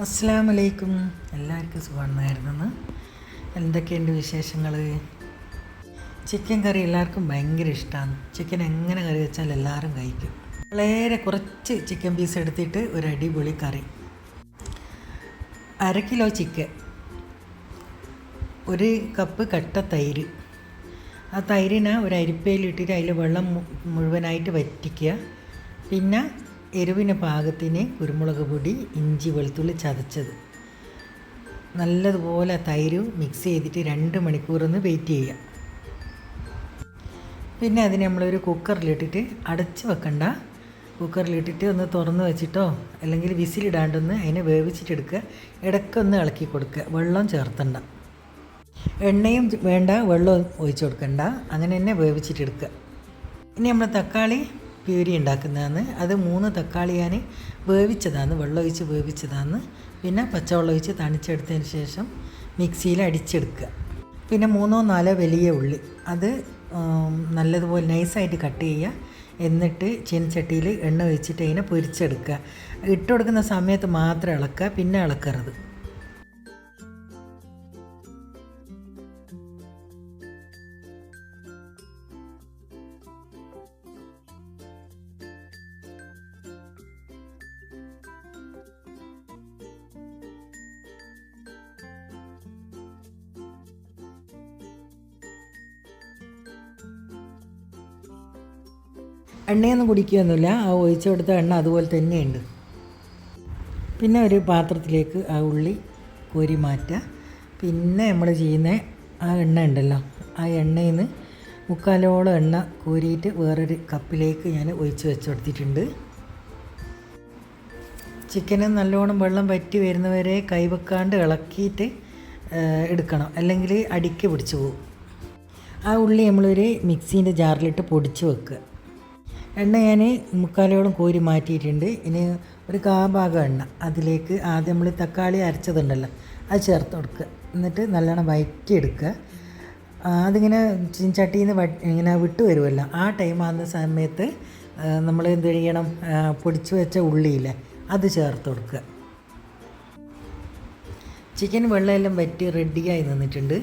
അസ്സാം വലൈക്കും എല്ലാവർക്കും സുഖമാണെന്നായിരുന്നു എന്തൊക്കെയുണ്ട് വിശേഷങ്ങൾ ചിക്കൻ കറി എല്ലാവർക്കും ഭയങ്കര ഇഷ്ടമാണ് ചിക്കൻ എങ്ങനെ കറി വെച്ചാൽ എല്ലാവരും കഴിക്കും. വളരെ കുറച്ച് ചിക്കൻ പീസ് എടുത്തിട്ട് ഒരു അടിപൊളി കറി. അര കിലോ ചിക്കൻ. ഒരു കപ്പ് കട്ട തൈര്. ആ തൈരിനെ ഒരു അരിപ്പയിലിട്ടിട്ട് അതിൽ വെള്ളം മുഴുവനായിട്ട് വറ്റിക്കുക. പിന്നെ എരിവിന് പാകത്തിന് കുരുമുളക് പൊടി ഇഞ്ചി വെളുത്തുള്ളി ചതച്ചത്. നല്ലതുപോലെ തൈര് മിക്സ് ചെയ്തിട്ട് രണ്ട് മണിക്കൂറൊന്ന് വെയിറ്റ് ചെയ്യുക പിന്നെ അതിന് നമ്മളൊരു കുക്കറിലിട്ടിട്ട് അടച്ച് വെക്കണ്ട. കുക്കറിലിട്ടിട്ട് ഒന്ന് തുറന്ന് വെച്ചിട്ടോ അല്ലെങ്കിൽ വിസിലിടാണ്ടൊന്ന് അതിനെ വേവിച്ചിട്ടെടുക്കുക ഇടയ്ക്കൊന്ന് ഇളക്കി കൊടുക്കുക. വെള്ളം ചേർത്തണ്ട. എണ്ണയും വേണ്ട വെള്ളം ഒഴിച്ചു കൊടുക്കണ്ട. അങ്ങനെ തന്നെ വേവിച്ചിട്ടെടുക്കുക ഇനി നമ്മൾ തക്കാളി പ്യൂരി ഉണ്ടാക്കുന്നതാണ്. അത് മൂന്ന് തക്കാളി ഞാൻ വേവിച്ചതാണ്. വെള്ളമൊഴിച്ച് വേവിച്ചതാണ്. പിന്നെ പച്ചവെള്ളം ഒഴിച്ച് തണിച്ചെടുത്തതിന് ശേഷം മിക്സിയിൽ അടിച്ചെടുക്കുക. പിന്നെ മൂന്നോ നാലോ വലിയ ഉള്ളി. അത് നല്ലതുപോലെ നൈസായിട്ട് കട്ട് ചെയ്യുക. എന്നിട്ട് ചീനച്ചട്ടിയിൽ എണ്ണ ഒഴിച്ചിട്ട് അതിനെ പൊരിച്ചെടുക്കുക. ഇട്ട് കൊടുക്കുന്ന സമയത്ത് മാത്രം ഇളക്കുക. പിന്നെ ഇളക്കരുത്. എണ്ണയൊന്നും കുടിക്കുകയൊന്നുമില്ല. ആ ഒഴിച്ചു കൊടുത്ത എണ്ണ അതുപോലെ തന്നെയുണ്ട്. പിന്നെ ഒരു പാത്രത്തിലേക്ക് ആ ഉള്ളി കോരി മാറ്റുക. പിന്നെ നമ്മൾ ചെയ്യുന്ന ആ എണ്ണ ഉണ്ടല്ലോ ആ എണ്ണയിൽ നിന്ന് മുക്കാലോളം എണ്ണ കോരിയിട്ട് വേറൊരു കപ്പിലേക്ക് ഞാൻ ഒഴിച്ച് വെച്ച് കൊടുത്തിട്ടുണ്ട്. ചിക്കന് നല്ലോണം വെള്ളം വറ്റി വരുന്നവരെ കൈവെക്കാണ്ട് ഇളക്കിയിട്ട് എടുക്കണം. അല്ലെങ്കിൽ അടിക്ക് പിടിച്ചു പോകും. ആ ഉള്ളി നമ്മളൊരു മിക്സീന്റെ ജാറിലിട്ട് പൊടിച്ച് വെക്കുക. എണ്ണ ഞാൻ മുക്കാലോളം കോരി മാറ്റിയിട്ടുണ്ട്. ഇനി ഒരു കാ ഭാഗം എണ്ണ. അതിലേക്ക് ആദ്യം നമ്മൾ തക്കാളി അരച്ചതുണ്ടല്ലോ അത് ചേർത്ത് കൊടുക്കുക. എന്നിട്ട് നല്ലോണം വയറ്റിയെടുക്കുക. അതിങ്ങനെ ചട്ടിയിൽ നിന്ന് ഇങ്ങനെ വിട്ടു വരുമല്ലോ ആ ടൈം ആകുന്ന സമയത്ത് നമ്മൾ എന്ത് ചെയ്യണം? പൊടിച്ച് വെച്ച ഉള്ളിയില്ലേ അത് ചേർത്ത് കൊടുക്കുക. ചിക്കൻ വെള്ളമെല്ലാം വറ്റി റെഡിയായി നിന്നിട്ടുണ്ട്.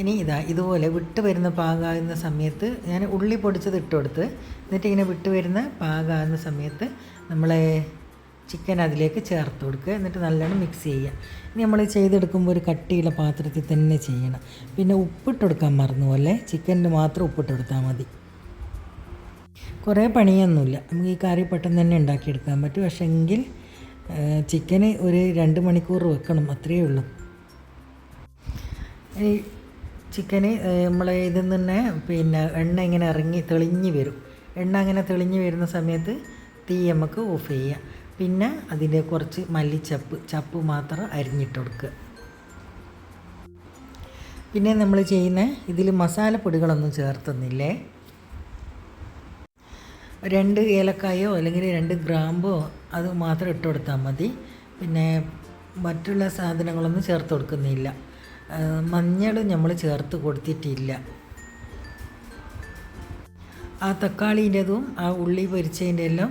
ഇനി ഇതാ ഇതുപോലെ വിട്ട് വരുന്ന പാകാകുന്ന സമയത്ത് ഞാൻ ഉള്ളി പൊടിച്ചത് ഇട്ട് കൊടുത്ത് എന്നിട്ട് ഇങ്ങനെ വിട്ട് വരുന്ന പാകാകുന്ന സമയത്ത് നമ്മളെ ചിക്കൻ അതിലേക്ക് ചേർത്ത് കൊടുക്കുക. എന്നിട്ട് നല്ലോണം മിക്സ് ചെയ്യുക. ഇനി നമ്മൾ ചെയ്തെടുക്കുമ്പോൾ ഒരു കട്ടിയുള്ള പാത്രത്തിൽ തന്നെ ചെയ്യണം. പിന്നെ ഉപ്പിട്ട് കൊടുക്കാൻ മറന്നു പോലെ ചിക്കനിൽ മാത്രം ഉപ്പിട്ട് കൊടുത്താൽ മതി. കുറേ പണിയൊന്നുമില്ല. നമുക്ക് ഈ കറി പെട്ടെന്ന് തന്നെ ഉണ്ടാക്കിയെടുക്കാൻ പറ്റും. പക്ഷേ എങ്കിൽ ചിക്കന് ഒരു രണ്ട് മണിക്കൂർ വെക്കണം. അത്രയേ ഉള്ളൂ. ചിക്കന് നമ്മൾ ഇതിൽ തന്നെ പിന്നെ എണ്ണ ഇങ്ങനെ ഇറങ്ങി തെളിഞ്ഞ് വരും. എണ്ണ അങ്ങനെ തെളിഞ്ഞ് വരുന്ന സമയത്ത് തീ നമുക്ക് ഓഫ് ചെയ്യാം. പിന്നെ അതിന്റെ കുറച്ച് മല്ലിച്ചപ്പ് ചപ്പ് മാത്രം അരിഞ്ഞിട്ട് കൊടുക്കുക. പിന്നെ നമ്മൾ ചെയ്യുന്ന ഇതിൽ മസാലപ്പൊടികളൊന്നും ചേർത്തുന്നില്ലേ? രണ്ട് ഏലക്കായോ അല്ലെങ്കിൽ രണ്ട് ഗ്രാമ്പോ അത് മാത്രം ഇട്ട് കൊടുത്താൽ മതി. പിന്നെ മറ്റുള്ള സാധനങ്ങളൊന്നും ചേർത്ത് കൊടുക്കുന്നില്ല. മഞ്ഞൾ നമ്മൾ ചേർത്ത് കൊടുത്തിട്ടില്ല. ആ തക്കാളീന്റെതും ആ ഉള്ളി പൊരിച്ചതിന്റെ എല്ലാം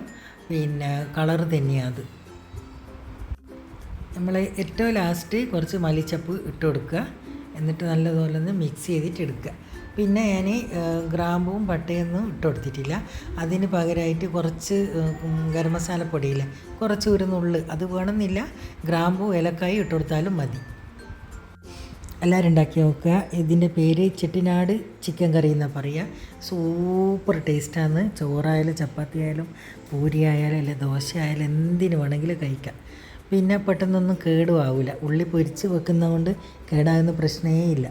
പിന്നെ കളർ തന്നെയാണ് അത്. നമ്മൾ ഏറ്റവും ലാസ്റ്റ് കുറച്ച് മല്ലിച്ചപ്പ് ഇട്ട് കൊടുക്കുക. എന്നിട്ട് നല്ലതുപോലെ ഒന്ന് മിക്സ് ചെയ്തിട്ട് എടുക്കുക. പിന്നെ ഞാൻ ഗ്രാമ്പും പട്ടയൊന്നും ഇട്ട് കൊടുത്തിട്ടില്ല. അതിന് പകരമായിട്ട് കുറച്ച് ഗരം മസാലപ്പൊടിയില്ലേ കുറച്ച് ഒരു നുള്ള് അത് വേണമെന്നില്ല. ഗ്രാമ്പും ഏലക്കായും ഇട്ട് കൊടുത്താലും മതി. എല്ലാവരും ഉണ്ടാക്കി നോക്കുക. ഇതിന്റെ പേര് ചെട്ടിനാട് ചിക്കൻ കറി എന്നാണ് പറയുക. സൂപ്പർ ടേസ്റ്റാണ് ചോറായാലും ചപ്പാത്തി ആയാലും പൂരി ആയാലും അല്ലെ ദോശ ആയാലും എന്തിനു വേണമെങ്കിലും കഴിക്കാം. പിന്നെ പെട്ടെന്നൊന്നും കേടും ആവില്ല ഉള്ളി പൊരിച്ച് വെക്കുന്നതുകൊണ്ട് കേടാകുന്ന പ്രശ്നമേ ഇല്ല.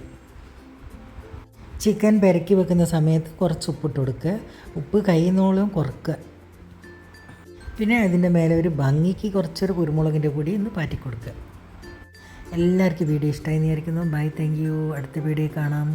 ചിക്കൻ പെരക്കി വെക്കുന്ന സമയത്ത് കുറച്ച് ഉപ്പിട്ട് കൊടുക്കുക. ഉപ്പ് കൈന്നോളം കുറക്കുക. പിന്നെ അതിന്റെ മേലെ ഒരു ഭംഗിക്ക് കുറച്ചൊരു കുരുമുളകിന്റെ പൊടി ഒന്ന് പാറ്റി കൊടുക്കുക. എല്ലാവർക്കും വീഡിയോ ഇഷ്ടമായി വിചാരിക്കുന്നു. ബൈ താങ്ക് യു അടുത്ത വീഡിയോ കാണാം.